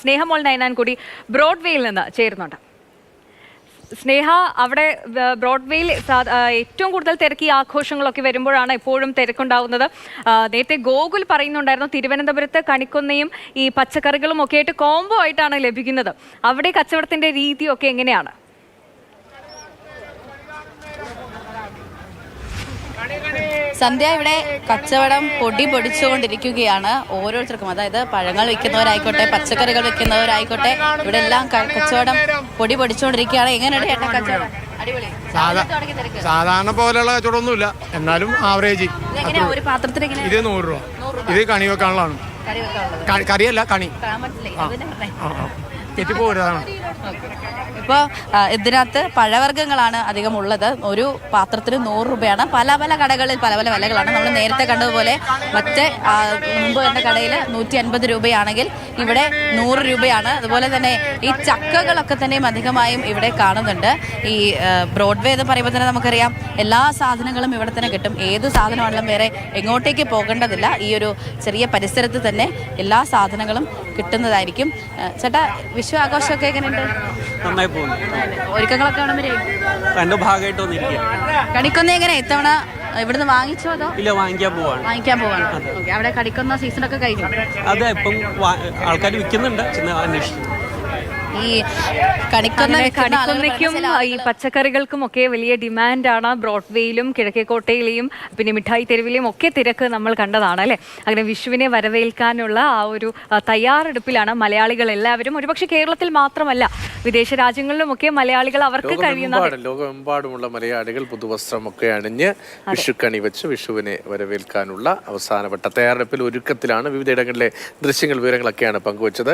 സ്നേഹമോൾ കൂടി ബ്രോഡ്വേയിൽ നിന്ന് ചേരുന്നുണ്ട്. സ്നേഹ അവിടെ ബ്രോഡ്വേയിൽ ഏറ്റവും കൂടുതൽ തിരക്കി ആഘോഷങ്ങളൊക്കെ വരുമ്പോഴാണ് എപ്പോഴും തിരക്കുണ്ടാവുന്നത്. നേരത്തെ ഗോകുൽ പറയുന്നുണ്ടായിരുന്നു തിരുവനന്തപുരത്ത് കണിക്കൊന്നയും ഈ പച്ചക്കറികളും ഒക്കെ ആയിട്ട് കോംബോ ആയിട്ടാണ് ലഭിക്കുന്നത്. അവിടെ കച്ചവടത്തിന്റെ രീതിയൊക്കെ എങ്ങനെയാണ്? സന്ധ്യ ഇവിടെ കച്ചവടം പൊടി പൊടിച്ചുകൊണ്ടിരിക്കുകയാണ്. ഓരോരുത്തർക്കും അതായത് പഴങ്ങൾ വിൽക്കുന്നവരായിക്കോട്ടെ പച്ചക്കറികൾ വിൽക്കുന്നവരായിക്കോട്ടെ ഇവിടെ എല്ലാം കച്ചവടം പൊടി പൊടിച്ചുകൊണ്ടിരിക്കുകയാണ്. എങ്ങനെയുണ്ട് ചേട്ടാ കച്ചവടം? സാധാരണ പോലെയുള്ള കച്ചവടമൊന്നുമില്ല. എന്നാലും ആവറേജ് ഇത് നൂറ് രൂപ. ഇത് കണി വെക്കാനുള്ളതാണ്. കറിയല്ല കണി. ആ. ആ തെറ്റിപ്പോരുന്നതാണ് ഇപ്പോൾ ഇതിനകത്ത് പഴവർഗങ്ങളാണ് അധികം ഉള്ളത്. ഒരു പാത്രത്തിന് നൂറ് രൂപയാണ്. പല പല കടകളിൽ പല പല വിലകളാണ്. നമ്മൾ നേരത്തെ കണ്ടതുപോലെ മറ്റേ മുമ്പ് കണ്ട കടയിൽ നൂറ്റി അൻപത് രൂപയാണെങ്കിൽ ഇവിടെ നൂറ് രൂപയാണ്. അതുപോലെ തന്നെ ഈ ചക്കകളൊക്കെ തന്നെയും അധികമായും ഇവിടെ കാണുന്നുണ്ട്. ഈ ബ്രോഡ്വേ എന്ന് പറയുമ്പോൾ തന്നെ നമുക്കറിയാം എല്ലാ സാധനങ്ങളും ഇവിടെ തന്നെ കിട്ടും. ഏത് സാധനമാണെങ്കിലും വേറെ എങ്ങോട്ടേക്ക് പോകേണ്ടതില്ല. ഈ ഒരു ചെറിയ പരിസരത്ത് തന്നെ എല്ലാ സാധനങ്ങളും കിട്ടുന്നതായിരിക്കും. ചേട്ടാ വിഷു ആഘോഷമൊക്കെ എങ്ങനെയുണ്ട്? നന്നായി പോകുന്നു. ഒരുക്കങ്ങളൊക്കെ രണ്ട് ഭാഗമായിട്ട് വന്നിരിക്കുക കണിക്കൊന്ന എങ്ങനെ? ഇത്തവണ ഇവിടുന്ന് വാങ്ങിച്ചോ അതോ? ഇല്ല വാങ്ങിക്കാൻ പോവാണ്. വാങ്ങിക്കാൻ പോവാണ്. ഓക്കെ അവിടെ കണിക്കൊന്ന ഒക്കെ കഴിഞ്ഞു? അതെ ഇപ്പം ആൾക്കാർ വിൽക്കുന്നുണ്ട് ചെന്ന് ഈ കണിക്കൊന്നയ്ക്കും ഈ പച്ചക്കറികൾക്കും ഒക്കെ വലിയ ഡിമാൻഡാണ്. ബ്രോഡ്വേയിലും കിഴക്കേക്കോട്ടയിലെയും പിന്നെ മിഠായി തെരുവിലെയും ഒക്കെ തിരക്ക് നമ്മൾ കണ്ടതാണ് അല്ലേ? അങ്ങനെ വിഷുവിനെ വരവേൽക്കാനുള്ള ആ ഒരു തയ്യാറെടുപ്പിലാണ് മലയാളികൾ എല്ലാവരും. ഒരുപക്ഷെ കേരളത്തിൽ മാത്രമല്ല വിദേശ രാജ്യങ്ങളിലും ഒക്കെ മലയാളികൾ അവർക്ക് കഴിയുന്ന ലോകമെമ്പാടും ലോകമെമ്പാടുമുള്ള മലയാളികൾ പുതുവസ്ത്രമൊക്കെ അണിഞ്ഞ് വിഷുക്കണി വെച്ച് വിഷുവിനെ വരവേൽക്കാനുള്ള അവസാനവട്ട തയ്യാറെടുപ്പിൽ ഒരുക്കത്തിലാണ് വിവിധ ഇടങ്ങളിലെ ദൃശ്യങ്ങൾ വിവരങ്ങളൊക്കെയാണ് പങ്കുവച്ചത്.